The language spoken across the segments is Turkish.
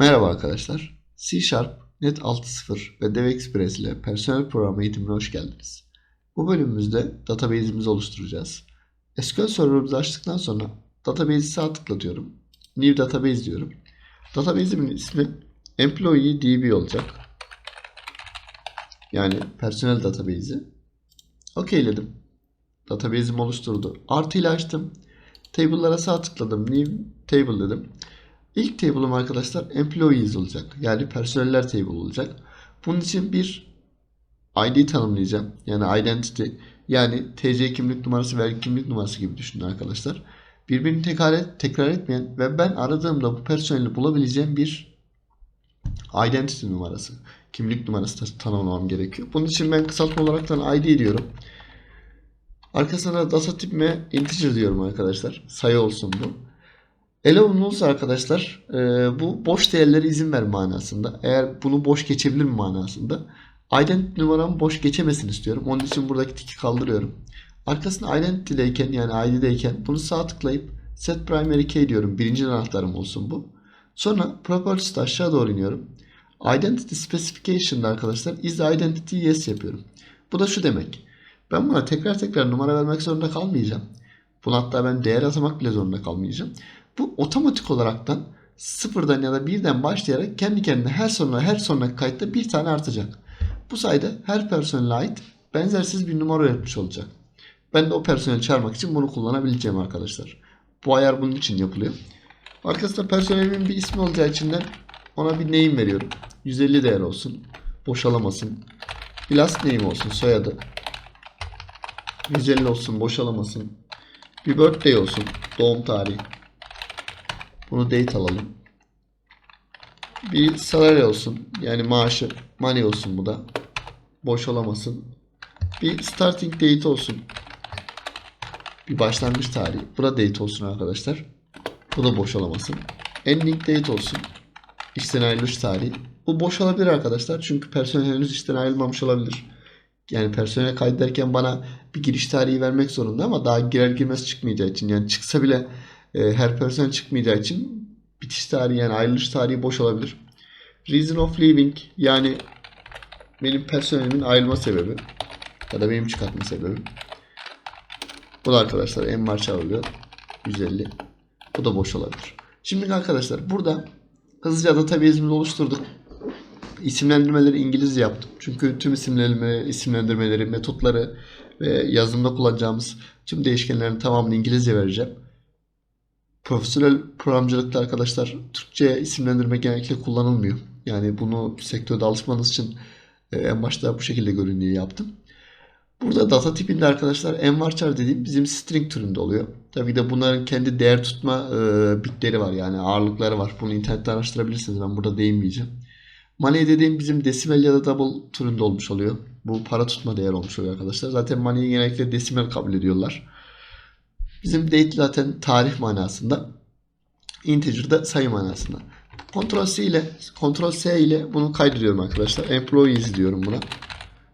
Merhaba arkadaşlar. C Sharp, Net 6.0 ve DevExpress ile personel program eğitimine hoş geldiniz. Bu bölümümüzde database'imizi oluşturacağız. SQL Server'ımızı açtıktan sonra database'i sağ tıklatıyorum. New Database diyorum. Database'imin ismi Employee DB olacak. Yani personel database'i. Okeyledim. Database'im oluşturdu. Artı ile açtım. Table'lara sağ tıkladım. New Table dedim. İlk table'ım arkadaşlar employees olacak. Yani personeller table olacak. Bunun için bir ID tanımlayacağım. Yani identity yani TC kimlik numarası, vergi kimlik numarası gibi düşünün arkadaşlar. Birbirini tekrar, et, tekrar etmeyen ve ben aradığımda bu personeli bulabileceğim bir identity numarası, kimlik numarası ta- tanımlamam gerekiyor. Bunun için ben kısaltma olaraktan ID diyorum. Arkasına data tipime integer diyorum arkadaşlar. Sayı olsun bu. Allowable olursa arkadaşlar e, bu boş değerlere izin ver manasında. Eğer bunu boş geçebilir mi manasında. Identity numaramı boş geçemesini istiyorum. Onun için buradaki tiki kaldırıyorum. Arkasına identity'deyken yani ID'deyken bunu sağ tıklayıp set primary key diyorum. Birinci anahtarım olsun bu. Sonra properties'te aşağı doğru iniyorum. Identity specification'da arkadaşlar is identity yes yapıyorum. Bu da şu demek. Ben buna tekrar tekrar numara vermek zorunda kalmayacağım. Buna hatta ben değer atamak bile zorunda kalmayacağım. Bu otomatik olaraktan sıfırdan ya da birden başlayarak kendi kendine her sonra her sonraki kayıtta bir tane artacak. Bu sayede her personele ait benzersiz bir numara üretmiş olacak. Ben de o personeli çağırmak için bunu kullanabileceğim arkadaşlar. Bu ayar bunun için yapılıyor. Arkasında personelimin bir ismi olacağı için de ona bir name veriyorum. 150 değer olsun. Boşalamasın. Bir last name olsun soyadı. 150 olsun boşalamasın. Bir birthday olsun. Doğum tarihi. Bunu date alalım. Bir salary olsun. Yani maaşı. Money olsun bu da. Boş olamasın. Bir starting date olsun. Bir başlangıç tarihi. Bu da date olsun arkadaşlar. Bu da boş olamasın. Ending date olsun. İşten ayrılış tarihi. Bu boş olabilir arkadaşlar. Çünkü personel henüz işten ayrılmamış olabilir. Yani personel kaydederken bana bir giriş tarihi vermek zorunda ama daha girer girmez çıkmayacağı için yani çıksa bile e, her personel çıkmayacağı için bitiş tarihi yani ayrılış tarihi boş olabilir. Reason of leaving yani benim personelimin ayrılma sebebi ya da benim çıkartma sebebim. Bu da arkadaşlar en var çağrılıyor. 150. Bu da boş olabilir. Şimdi arkadaşlar burada hızlıca database'imizi oluşturduk. İsimlendirmeleri İngilizce yaptım. Çünkü tüm isimlendirme, isimlendirmeleri, metotları ve yazılımda kullanacağımız tüm değişkenlerin tamamını İngilizce vereceğim. Profesyonel programcılıkta arkadaşlar Türkçe isimlendirme genellikle kullanılmıyor. Yani bunu sektörde alışmanız için e, en başta bu şekilde görün yaptım. Burada data tipinde arkadaşlar envarchar dediğim bizim string türünde oluyor. Tabii de bunların kendi değer tutma e, bitleri var yani ağırlıkları var. Bunu internette araştırabilirsiniz. Ben burada değinmeyeceğim. Money dediğim bizim decimal ya da double türünde olmuş oluyor. Bu para tutma değer olmuş oluyor arkadaşlar. Zaten money'i genellikle decimal kabul ediyorlar. Bizim date zaten tarih manasında. Integer de sayı manasında. Ctrl C ile Ctrl S ile bunu kaydediyorum arkadaşlar. Employees diyorum buna.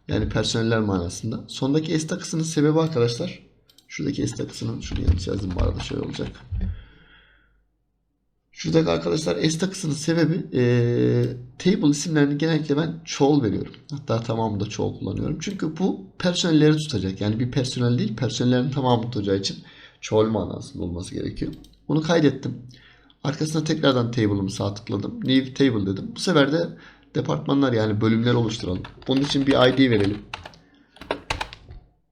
Yani personeller manasında. Sondaki S takısının sebebi arkadaşlar. Şuradaki S takısının şunu yanlış yazdım bu arada şöyle olacak. Şuradaki arkadaşlar S takısının sebebi eee, table isimlerini genellikle ben çoğul veriyorum. Hatta tamamında çoğul kullanıyorum. Çünkü bu personelleri tutacak. Yani bir personel değil personellerin tamamını tutacağı için çoğul manasında olması gerekiyor. Bunu kaydettim. Arkasına tekrardan table'ımı sağ tıkladım. New table dedim. Bu sefer de departmanlar yani bölümler oluşturalım. Bunun için bir ID verelim.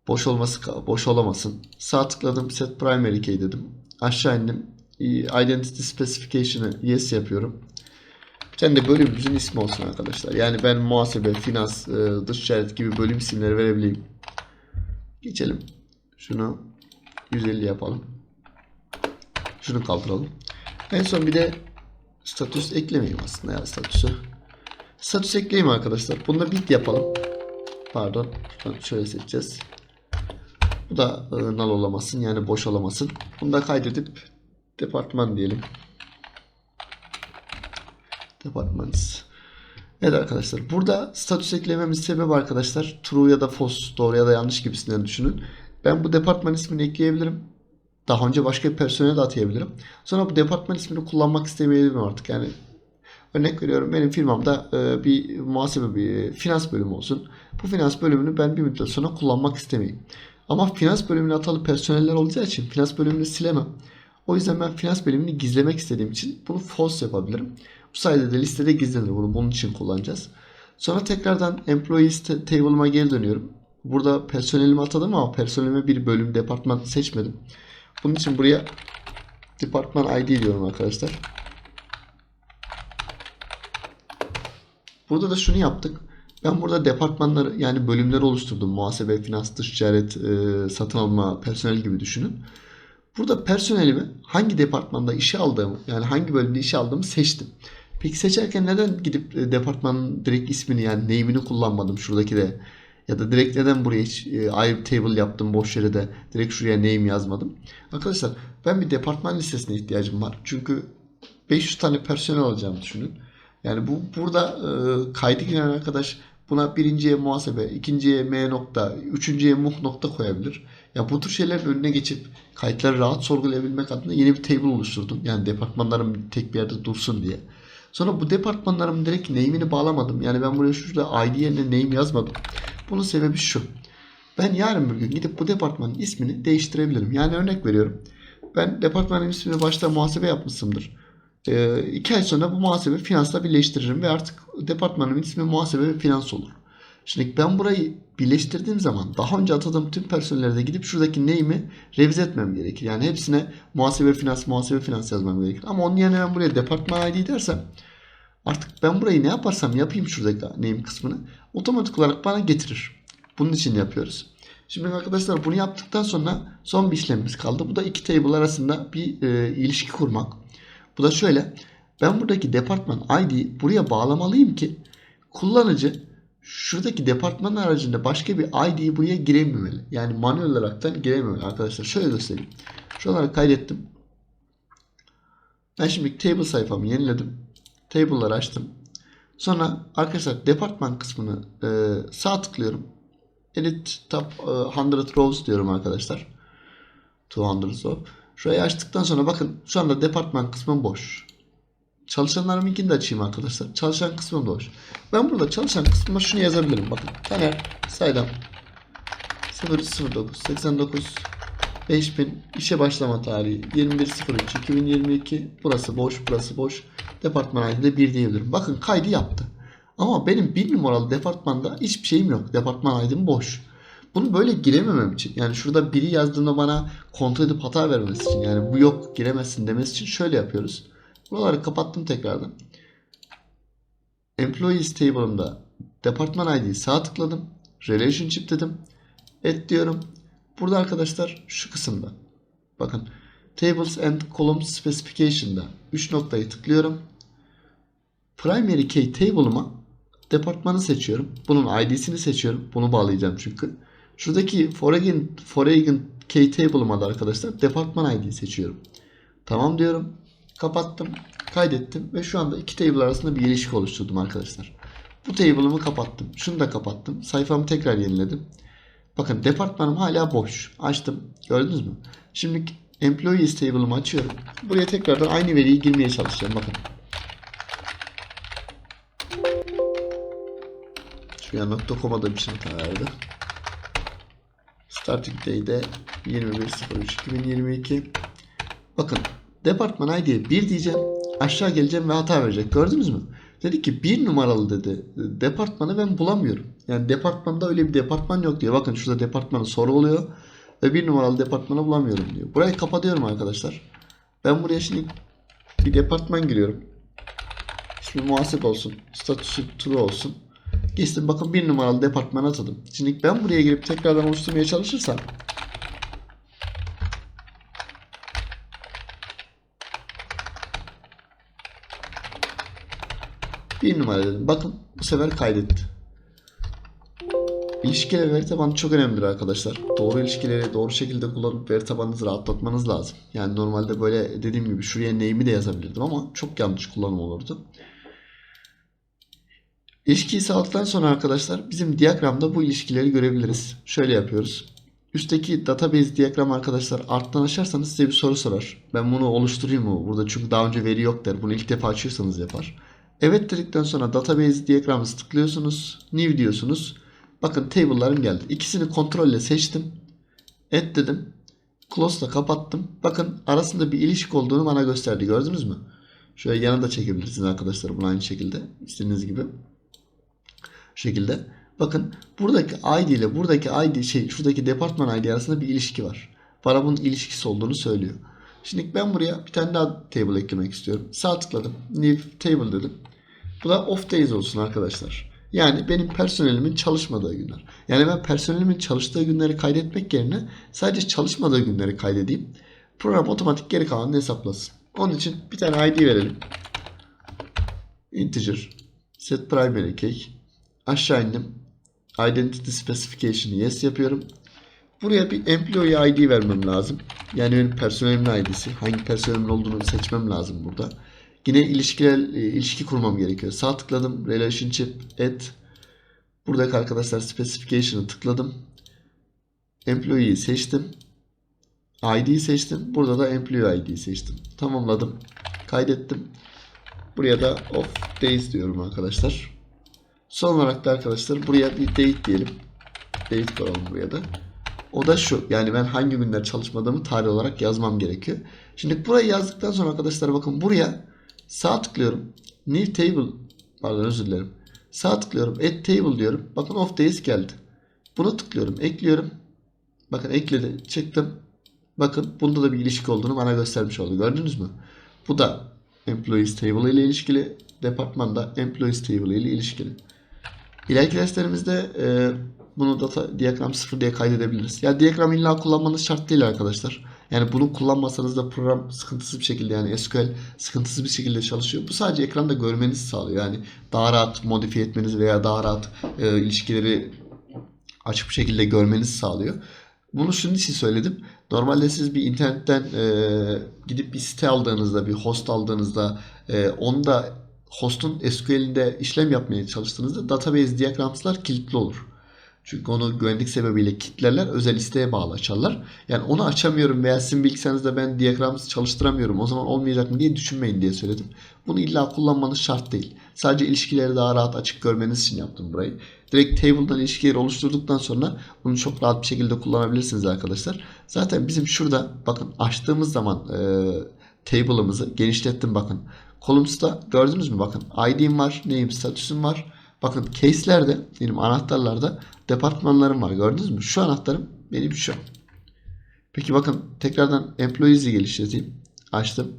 Boş olması boş olamasın. Sağ tıkladım set primary key dedim. Aşağı indim. Identity specification'ı yes yapıyorum. De bölümümüzün ismi olsun arkadaşlar. Yani ben muhasebe, finans, e, dış ticaret gibi bölüm isimleri verebileyim. Geçelim. Şunu 150 yapalım. Şunu kaldıralım. En son bir de statüs eklemeyeyim aslında ya statüsü. Statüs ekleyeyim arkadaşlar. Bunda bit yapalım. Pardon. Şöyle seçeceğiz. Bu da e, null olamasın yani boş olamasın. Bunu da kaydedip departman diyelim. Departmans. Evet arkadaşlar. Burada statüs eklememiz sebebi arkadaşlar true ya da false doğru ya da yanlış gibisinden düşünün. Ben bu departman ismini ekleyebilirim. Daha önce başka bir personel de atayabilirim. Sonra bu departman ismini kullanmak istemeyebilirim artık. Yani Örnek veriyorum benim firmamda e, bir muhasebe bir finans bölümü olsun. Bu finans bölümünü ben bir müddet sonra kullanmak istemeyeyim. Ama finans bölümüne atalı personeller olacağı için finans bölümünü silemem. O yüzden ben finans bölümünü gizlemek istediğim için bunu false yapabilirim. Bu sayede de listede gizlenir. Bunu bunun için kullanacağız. Sonra tekrardan employees ta- table'ıma geri dönüyorum. Burada personelimi atadım ama personelime bir bölüm departman seçmedim. Bunun için buraya departman ID diyorum arkadaşlar. Burada da şunu yaptık. Ben burada departmanları yani bölümleri oluşturdum. Muhasebe, finans, dış ticaret, e, satın alma, personel gibi düşünün. Burada personelimi hangi departmanda işe aldığımı yani hangi bölümde işe aldığımı seçtim. Peki seçerken neden gidip e, departmanın direkt ismini yani name'ini kullanmadım şuradaki de ya da direkt neden buraya hiç e, ayrı table yaptım boş yere de direkt şuraya name yazmadım. Arkadaşlar ben bir departman listesine ihtiyacım var. Çünkü 500 tane personel alacağımı düşünün. Yani bu burada e, kaydı giren arkadaş buna birinciye muhasebe, ikinciye M nokta, üçüncüye muh nokta koyabilir. Ya bu tür şeylerin önüne geçip kayıtları rahat sorgulayabilmek adına yeni bir table oluşturdum. Yani departmanlarım tek bir yerde dursun diye. Sonra bu departmanlarımın direkt name'ini bağlamadım. Yani ben buraya şurada ID yerine name yazmadım. Bunun sebebi şu. Ben yarın bir gün gidip bu departmanın ismini değiştirebilirim. Yani örnek veriyorum. Ben departmanın ismini başta muhasebe yapmışımdır. Ee, iki ay sonra bu muhasebe finansla birleştiririm ve artık departmanın ismi muhasebe ve finans olur. Şimdi ben burayı birleştirdiğim zaman daha önce atadığım tüm personellere de gidip şuradaki name'i revize etmem gerekir. Yani hepsine muhasebe finans muhasebe finans yazmam gerekir. Ama onun yerine ben buraya departman ID dersem artık ben burayı ne yaparsam yapayım şuradaki name kısmını otomatik olarak bana getirir. Bunun için yapıyoruz. Şimdi arkadaşlar bunu yaptıktan sonra son bir işlemimiz kaldı. Bu da iki table arasında bir e, ilişki kurmak. Bu da şöyle. Ben buradaki departman ID'yi buraya bağlamalıyım ki kullanıcı şuradaki departman aracında başka bir ID'yi buraya girememeli. Yani manuel olaraktan girememeli arkadaşlar. Şöyle göstereyim. Şuraları kaydettim. Ben şimdi table sayfamı yeniledim. Table'ları açtım. Sonra arkadaşlar departman kısmını e, sağ tıklıyorum. Edit top e, 100 rows diyorum arkadaşlar. 200 row. Şurayı açtıktan sonra bakın şu anda departman kısmı boş. Çalışanlarımınkini de açayım arkadaşlar. Çalışan kısmı boş. Ben burada çalışan kısmına şunu yazabilirim. Bakın. Taner Saydam 009 89 5000 işe başlama tarihi 21.03 2022 burası boş burası boş departman ID'de 1 diyebilirim. Bakın kaydı yaptı. Ama benim bir numaralı departmanda hiçbir şeyim yok. Departman ID'm boş. Bunu böyle girememem için yani şurada biri yazdığında bana kontrol edip hata vermesi için yani bu yok giremezsin demesi için şöyle yapıyoruz. Buraları kapattım tekrardan. Employees table'ımda departman ID'yi sağ tıkladım. Relationship dedim. Et diyorum. Burada arkadaşlar şu kısımda. Bakın Tables and Columns Specification'da 3 noktayı tıklıyorum. Primary Key Table'ıma departmanı seçiyorum. Bunun ID'sini seçiyorum. Bunu bağlayacağım çünkü. Şuradaki Foreign, Foreign Key Table'ıma da arkadaşlar departman ID'yi seçiyorum. Tamam diyorum. Kapattım. Kaydettim. Ve şu anda iki table arasında bir ilişki oluşturdum arkadaşlar. Bu table'ımı kapattım. Şunu da kapattım. Sayfamı tekrar yeniledim. Bakın departmanım hala boş. Açtım. Gördünüz mü? Şimdi Employees table'ımı açıyorum. Buraya tekrardan aynı veriyi girmeye çalışacağım. Bakın. Şuraya nokta komada bir şey verdi. Starting day'de 21.03.2022 Bakın departman ID'ye 1 diyeceğim. Aşağı geleceğim ve hata verecek. Gördünüz mü? Dedi ki bir numaralı dedi. Departmanı ben bulamıyorum. Yani departmanda öyle bir departman yok diyor. Bakın şurada departmanı soru oluyor. Ve bir numaralı departmanı bulamıyorum diyor. Burayı kapatıyorum arkadaşlar. Ben buraya şimdi bir departman giriyorum. Şimdi muhasebe olsun. Statüsü true olsun. Geçtim bakın bir numaralı departmana atadım. Şimdi ben buraya girip tekrardan oluşturmaya çalışırsam bir numara dedim. Bakın bu sefer kaydetti. İlişkiler veri tabanı çok önemlidir arkadaşlar. Doğru ilişkileri doğru şekilde kullanıp veri tabanınızı rahatlatmanız lazım. Yani normalde böyle dediğim gibi şuraya name'i de yazabilirdim ama çok yanlış kullanım olurdu. İlişkiyi sağladıktan sonra arkadaşlar bizim diyagramda bu ilişkileri görebiliriz. Şöyle yapıyoruz. Üstteki database diyagram arkadaşlar alttan açarsanız size bir soru sorar. Ben bunu oluşturayım mı? Burada çünkü daha önce veri yok der. Bunu ilk defa açıyorsanız yapar. Evet dedikten sonra database diagramı tıklıyorsunuz. New diyorsunuz. Bakın table'larım geldi. İkisini kontrolle seçtim. Et dedim. Close'la kapattım. Bakın arasında bir ilişki olduğunu bana gösterdi. Gördünüz mü? Şöyle yana da çekebilirsiniz arkadaşlar. Bunu aynı şekilde. istediğiniz gibi. Şu şekilde. Bakın buradaki ID ile buradaki ID şey şuradaki departman ID arasında bir ilişki var. Bana bunun ilişkisi olduğunu söylüyor. Şimdi ben buraya bir tane daha table eklemek istiyorum. Sağ tıkladım. New table dedim. Bu da off days olsun arkadaşlar. Yani benim personelimin çalışmadığı günler. Yani ben personelimin çalıştığı günleri kaydetmek yerine sadece çalışmadığı günleri kaydedeyim. Program otomatik geri kalanını hesaplasın. Onun için bir tane ID verelim. Integer. Set primary key. Aşağı indim. Identity specification'ı yes yapıyorum. Buraya bir employee ID vermem lazım. Yani benim personelimin ID'si. Hangi personelimin olduğunu seçmem lazım burada. Yine ilişkiler, e, ilişki kurmam gerekiyor. Sağ tıkladım. Relationship add. Buradaki arkadaşlar specification'ı tıkladım. Employee'yi seçtim. ID'yi seçtim. Burada da employee ID'yi seçtim. Tamamladım. Kaydettim. Buraya da off days diyorum arkadaşlar. Son olarak da arkadaşlar buraya bir date diyelim. Date koyalım buraya da. O da şu. Yani ben hangi günler çalışmadığımı tarih olarak yazmam gerekiyor. Şimdi burayı yazdıktan sonra arkadaşlar bakın buraya sağ tıklıyorum. New table pardon özür dilerim. Sağ tıklıyorum. Add table diyorum. Bakın off days geldi. Bunu tıklıyorum. Ekliyorum. Bakın ekledi. Çıktım. Bakın bunda da bir ilişki olduğunu bana göstermiş oldu. Gördünüz mü? Bu da employees table ile ilişkili. Departmanda employees table ile ilişkili. İleriki derslerimizde e, bunu data diyagram 0 diye kaydedebiliriz. Ya diyagram illa kullanmanız şart değil arkadaşlar. Yani bunu kullanmasanız da program sıkıntısız bir şekilde yani SQL sıkıntısız bir şekilde çalışıyor. Bu sadece ekranda görmenizi sağlıyor. Yani daha rahat modifiye etmenizi veya daha rahat e, ilişkileri açık bir şekilde görmenizi sağlıyor. Bunu şunun için söyledim. Normalde siz bir internetten e, gidip bir site aldığınızda, bir host aldığınızda e, onda host'un SQL'inde işlem yapmaya çalıştığınızda database diagrams'lar kilitli olur. Çünkü onu güvenlik sebebiyle kilitlerler. Özel isteğe bağlı açarlar. Yani onu açamıyorum veya sizin bilgisayarınızda ben diagrams çalıştıramıyorum. O zaman olmayacak mı diye düşünmeyin diye söyledim. Bunu illa kullanmanız şart değil. Sadece ilişkileri daha rahat açık görmeniz için yaptım burayı. Direkt table'dan ilişkileri oluşturduktan sonra bunu çok rahat bir şekilde kullanabilirsiniz arkadaşlar. Zaten bizim şurada bakın açtığımız zaman e, table'ımızı genişlettim bakın. Columns'ta gördünüz mü bakın ID'm var, name statüsüm var. Bakın case'lerde benim anahtarlarda departmanlarım var. Gördünüz mü? Şu anahtarım benim şu. Peki bakın tekrardan employees'i geliştireyim. Açtım.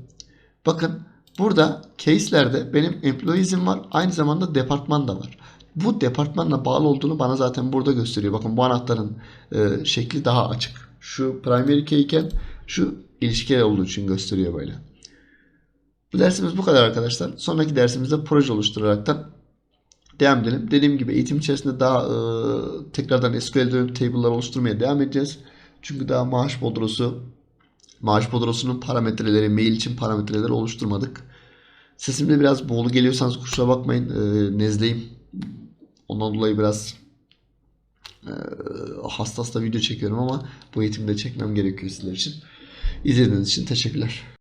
Bakın burada case'lerde benim employees'im var. Aynı zamanda departman da var. Bu departmanla bağlı olduğunu bana zaten burada gösteriyor. Bakın bu anahtarın e, şekli daha açık. Şu primary key iken şu ilişkiler olduğu için gösteriyor böyle. Bu dersimiz bu kadar arkadaşlar. Sonraki dersimizde proje oluşturaraktan devam edelim. Dediğim gibi eğitim içerisinde daha e, tekrardan SQL dönüp table'lar oluşturmaya devam edeceğiz. Çünkü daha maaş bodrosu maaş bodrosunun parametreleri, mail için parametreleri oluşturmadık. Sesimde biraz boğulu geliyorsanız kusura bakmayın. E, nezleyim. Ondan dolayı biraz e, hasta hasta video çekiyorum ama bu eğitimde çekmem gerekiyor sizler için. İzlediğiniz için teşekkürler.